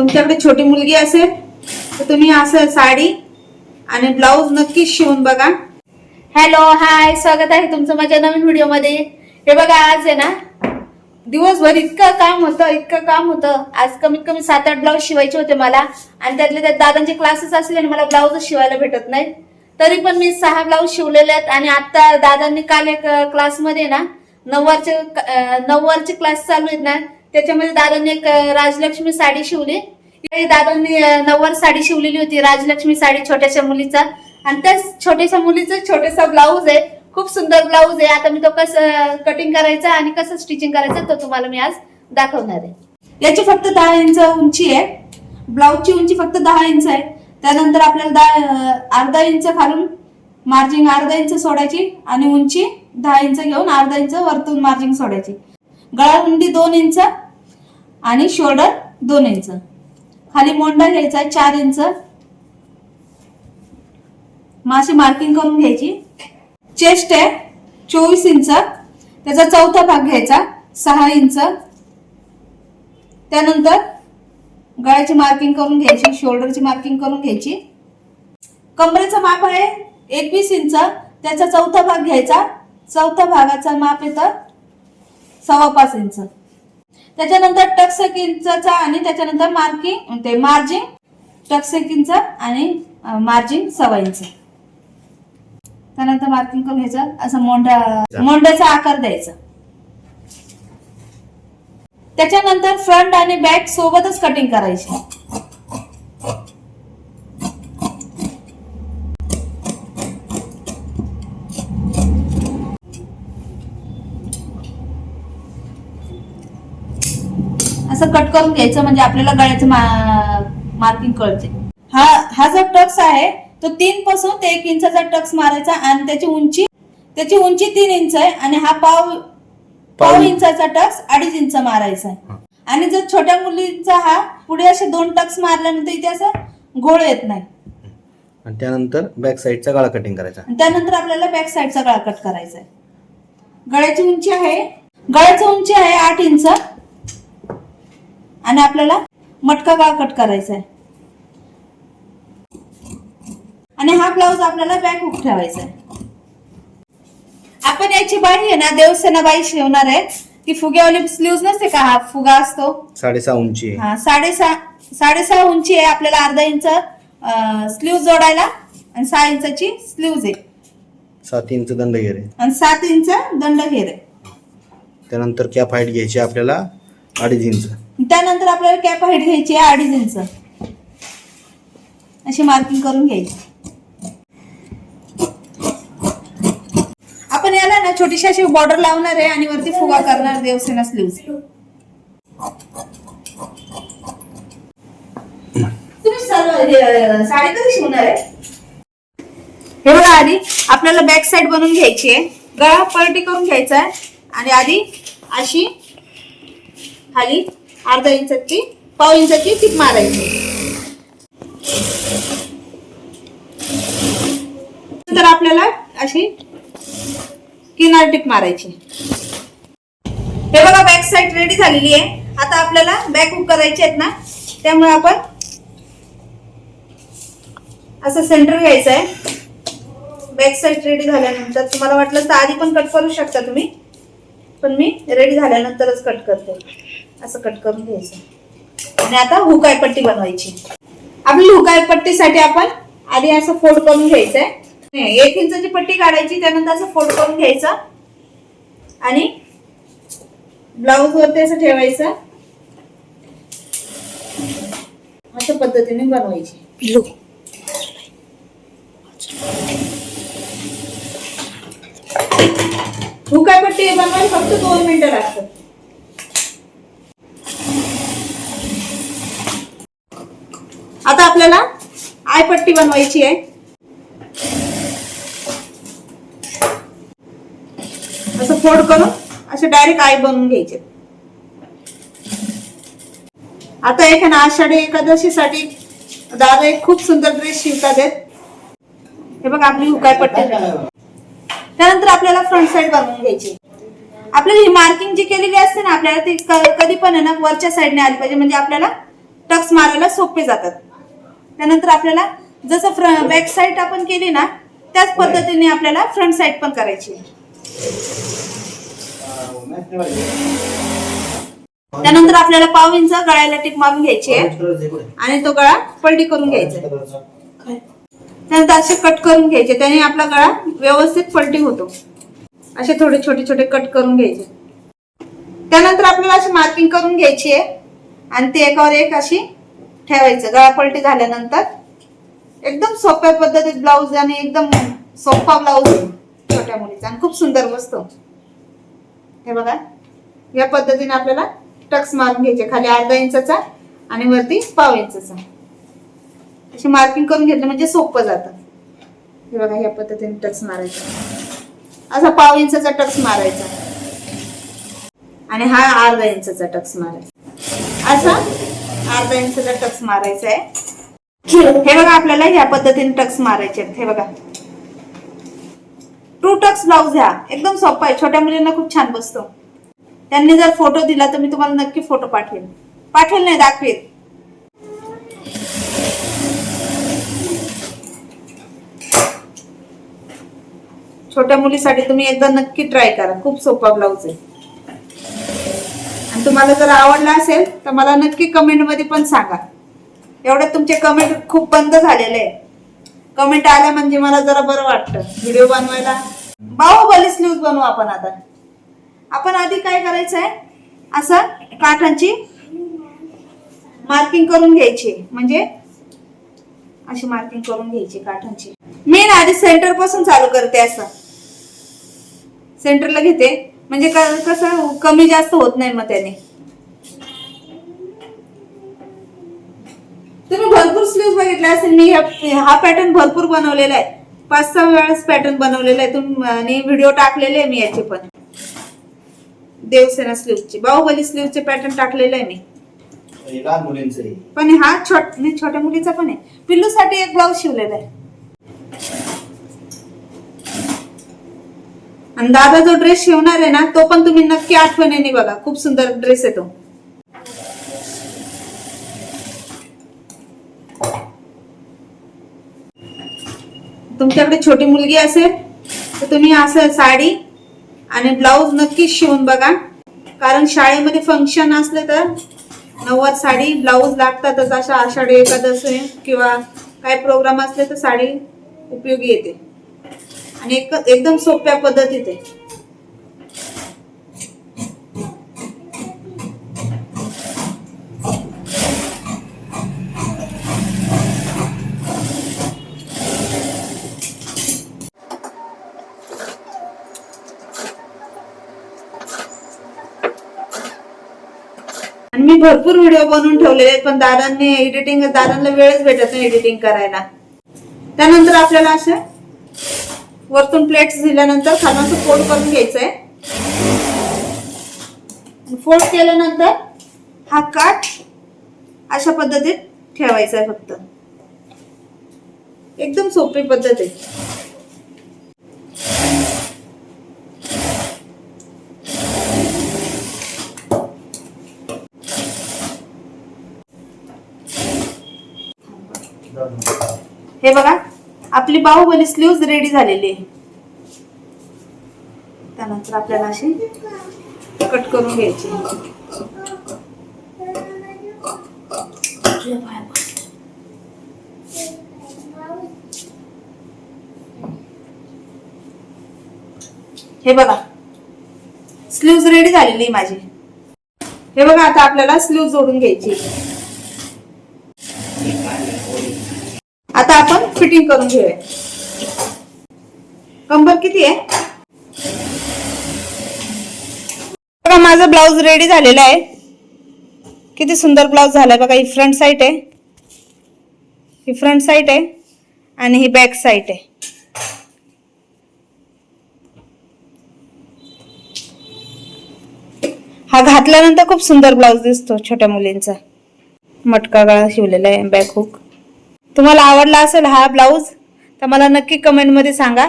तुमच्याकडे छोटी मुलगी असेल तर तुम्ही असं साडी आणि ब्लाऊज नक्कीच शिवून बघा. हॅलो हाय स्वागत आहे तुमचं माझ्या नवीन व्हिडिओमध्ये. हे बघा आज आहे ना दिवसभर इतकं काम होतं इतकं काम होतं. आज कमीत कमी सात आठ ब्लाऊज शिवायचे होते मला. आणि त्यातले त्यात दादांचे क्लासेस असले आणि मला ब्लाऊज शिवायला भेटत नाही. तरी पण मी सहा ब्लाऊज शिवलेले आहेत आणि आता दादांनी काल एक क्लासमध्ये ना नऊवारचे नऊवारचे क्लास चालू आहेत ना त्याच्यामध्ये दादांनी एक राजलक्ष्मी साडी शिवली. दादांनी नऊवार साडी शिवलेली होती राजलक्ष्मी साडी छोट्याशा मुलीचा. आणि त्या छोट्याशा मुलीचा छोटासा ब्लाऊज आहे. खूप सुंदर ब्लाऊज आहे. आता मी तो कसं कटिंग करायचा आणि कसं स्टिचिंग करायचं तो तुम्हाला मी आज दाखवणार आहे. याची फक्त दहा इंच उंची आहे. ब्लाऊजची उंची फक्त दहा इंच आहे. त्यानंतर आपल्याला दहा अर्धा इंच खालून मार्जिंग अर्धा इंच सोडायची आणि उंची दहा इंच घेऊन अर्धा इंच वरतून मार्जिंग सोडायची. गळा रुंदी दोन इंच आणि शोल्डर दोन इंच. खाली मोंडा घ्यायचा चार इंच. माशी मार्किंग करून घ्यायची. चेस्ट आहे चोवीस इंच. त्याचा चौथा भाग घ्यायचा सहा इंच. त्यानंतर गळ्याची मार्किंग करून घ्यायची शोल्डरची मार्किंग करून घ्यायची. कमरेचं माप आहे एकवीस इंच. त्याचा चौथा भाग घ्यायचा. चौथा भागाचा माप येतं सव्वा पाच इंच. त्याच्यानंतर टक्स एक इंचाचा आणि त्याच्यानंतर मार्किंग ते मार्जिंग टक्स एक इंच आणि मार्जिंग सव्वा इंच. त्यानंतर मार्किंग करून घ्यायचं असं मोंढा मोंढ्याचा आकार द्यायचा. त्याच्यानंतर फ्रंट आणि बॅक सोबतच कटिंग करायची. असं कट करून घ्यायचं म्हणजे आपल्याला गळ्याचं मार्किंग कळते. हा हा जो टक्स आहे तो तीन पासून ते एक इंचाचा टक्स मारायचा आणि त्याची उंची त्याची उंची तीन इंच आहे आणि हा पाव पाव इंचाचा टक्स अडीच इंच मारायचा आहे. आणि जर छोट्या मुलींचा हा पुढे असे दोन टक्स मारल्यानंतर इथे असं घोळ येत नाही. आणि त्यानंतर बॅक साईडचा गळा कटिंग करायचा. आणि त्यानंतर आपल्याला बॅक साईडचा गळा कट करायचा आहे. गळ्याची उंची आहे गळ्याची उंची आहे आठ इंच. आणि आपल्याला मटका गळा कट करायचा आहे आणि हा ब्लाऊज आपल्याला बॅक हुक ठेवायचा आहे आपण याची बाई आहे ना देवसेना बाई शिवणार आहे ती फुग्यावाली स्लीव्ह नसते का? हा फुगा असतो. साडेसहा उंची आहे. हा साडेसहा साडेसहा उंची आहे आपल्याला अर्धा इंच स्लीव जोडायला आणि सहा इंचाची स्लीव्ज आहे. सात इंच दंड घेरे आणि सात इंच दंड घेर आहे. त्यानंतर कॅप हाईट घ्यायची आपल्याला अडीच इंच. त्यानंतर आपल्याला कॅप हाईट घ्यायची आहे अडीच इंच. अशी मार्किंग करून घ्यायची. आपण याला ना छोटीशी अशी बॉर्डर लावणार आहे आणि वरती फुगा करणार देवसेना स्लीव्ह तुम्ही हे, साडी कधी शिवणार आहे? हे बघा आधी आपल्याला बॅक साईड बनवून घ्यायची आहे. गळा पलटी करून घ्यायचा आहे. आणि आधी अशी खाली अर्धा इंचाची पाव इंचाची टीप मारायची. नंतर आपल्याला अशी किनार टीप मारायची. हे बघा बॅक साईड रेडी झालेली आहे. आता आपल्याला बॅक हुक करायचे आहेत ना त्यामुळे आपण असं सेंटर घ्यायचं आहे. बॅक साईड रेडी झाल्यानंतर तुम्हाला वाटलं तर आधी पण कट करू शकता तुम्ही. पण मी रेडी झाल्यानंतरच कट करते. असं कट करून घ्यायचं. आणि आता हुकाय पट्टी बनवायची. आपली हुकाय पट्टीसाठी आपण आधी असं फोल्ड करून घ्यायचंय. एक इंचाची पट्टी काढायची त्यानंतर असं फोल्ड करून घ्यायचं. आणि ब्लाऊज वरती असं ठेवायचं. अशा पद्धतीने बनवायची. हुकाय पट्टी बनवायला फक्त दोन मिनिटं लागतात आता आपल्याला आय पट्टी बनवायची आहे. असं फोड करून असे डायरेक्ट आय बनवून घ्यायचे. आता एक ना आषाढी एकादशीसाठी दादा एक खूप सुंदर ड्रेस शिवतात हे. बघा आपली हुकाय पट्टी. त्यानंतर आपल्याला फ्रंट साइड बनवून घ्यायची. आपल्याला ही मार्किंग जी केलेली असते ना आपल्याला ती कधी पण आहे ना वरच्या साईडने आली पाहिजे. म्हणजे आपल्याला टक्स मारायला सोपे जातात. त्यानंतर आपल्याला जसं फ्र बॅक साईड आपण केली ना त्याच पद्धतीने आपल्याला फ्रंट साईड पण करायची. त्यानंतर आपल्याला पाव इंच गळ्याला टिक मारून घ्यायची आहे. आणि तो गळा पलटी करून घ्यायचा. त्यानंतर असे कट करून घ्यायचे. त्याने आपला गळा व्यवस्थित पलटी होतो. असे थोडे छोटे छोटे कट करून घ्यायचे. त्यानंतर आपल्याला अशी मार्किंग करून घ्यायची आहे. आणि ते एकावर एक अशी ठेवायचं. गळापलटी झाल्यानंतर एकदम सोप्या पद्धतीत ब्लाऊज आणि एकदम सोपा ब्लाऊज छोट्या मुलीचा आणि खूप सुंदर बसतो हे बघा. या पद्धतीने आपल्याला टक्स मारून घ्यायचे. खाली अर्धा इंचाचा आणि वरती पाव इंचाचा. अशी मार्किंग करून घेतलं म्हणजे सोपं जातं. हे बघा या पद्धतीने टक्स मारायचा. असा पाव इंचाचा टक्स मारायचा. आणि हा अर्धा इंचाचा टक्स मारायचा. असा अर्धा इंचाचा टक्स मारायचा आहे हे बघा आपल्याला ह्या पद्धतीने टक्स मारायचे आहेत. हे बघा. टू टक्स ब्लाऊज घ्या एकदम सोपा आहे. छोट्या मुलींना खूप छान बसतो. त्यांनी जर फोटो दिला तर मी तुम्हाला नक्की फोटो पाठवेल पाठवेल नाही दाखवेल. छोट्या मुलीसाठी तुम्ही एकदा नक्की ट्राय करा. खूप सोपा ब्लाऊज आहे. तुम्हाला जर आवडला असेल तर मला नक्की कमेंटमध्ये पण सांगा. एवढे तुमचे कमेंट खूप बंद झालेले आहे कमेंट आल्या म्हणजे मला जरा बरं वाटतं. व्हिडिओ बनवायला. बाहुबली न्यूज बनवू आपण आता. आपण आधी काय करायचं आहे? असं काठांची मार्किंग करून घ्यायची. म्हणजे अशी मार्किंग करून घ्यायची काठांची. मेन आधी सेंटरपासून चालू करते असं. सेंटरला घेते. म्हणजे कसं कमी जास्त होत नाही मग त्याने. तुम्ही भरपूर स्लीव्ह बघितले असेल मी हा पॅटर्न भरपूर बनवलेला आहे. पाच सहा वेळेस पॅटर्न बनवलेला आहे. तुम आणि व्हिडिओ टाकलेले आहे मी याचे पण. देवसेना स्लीव्हचे बाहुबली स्लीव्हचे पॅटर्न टाकलेले आहे मी. पण हा छोट छोट्या मुलीचा पण आहे. पिल्लूसाठी एक ब्लाऊज शिवलेला आहे. आणि दादा जो ड्रेस शिवणार आहे ना तो पण तुम्ही नक्की आठवणीने बघा. खूप सुंदर ड्रेस आहे तो. तुमच्याकडे छोटी मुलगी असेल तर तुम्ही असं साडी आणि ब्लाऊज नक्कीच शिवून बघा. कारण शाळेमध्ये फंक्शन असले तर नव्वद साडी ब्लाऊज लागतातच. अशा आषाढी एकादशी किंवा काय प्रोग्राम असले तर साडी उपयोगी येते. आणि एक एकदम सोप्या पद्धतीत आहे. आणि मी भरपूर व्हिडिओ बनवून ठेवलेले आहेत पण दादांनी एडिटिंग दादांना वेळच भेटत नाही एडिटिंग करायला. त्यानंतर आपल्याला असे वरतून प्लेट्स दिल्यानंतर खालून असं फोल्ड करून आहे फोल्ड केल्यानंतर हा काठ अशा पद्धतीत ठेवायचा आहे फक्त. एकदम सोपी पद्धत आहे. हे बघा आपली बाहुबली स्लीव्ज रेडी झालेली आहे. त्यानंतर आपल्याला अशी कट करून घ्यायची. हे बघा. स्लीव्ज रेडी झालेली माझी. हे बघा आता आपल्याला स्लीव जोडून घ्यायची. आता आपण फिटिंग करून घेऊया. कंबर किती आहे बघा माझा ब्लाऊज रेडी झालेला आहे. किती सुंदर ब्लाऊज झालाय बघा ही फ्रंट साईड आहे. ही फ्रंट साईड आहे आणि ही बॅक साईड आहे. हा घातल्यानंतर खूप सुंदर ब्लाऊज दिसतो छोट्या मुलींचा. मटका गळा शिवलेला आहे बॅक हुक तुम्हाला आवडला असेल हा ब्लाऊज तर मला नक्की कमेंटमध्ये सांगा.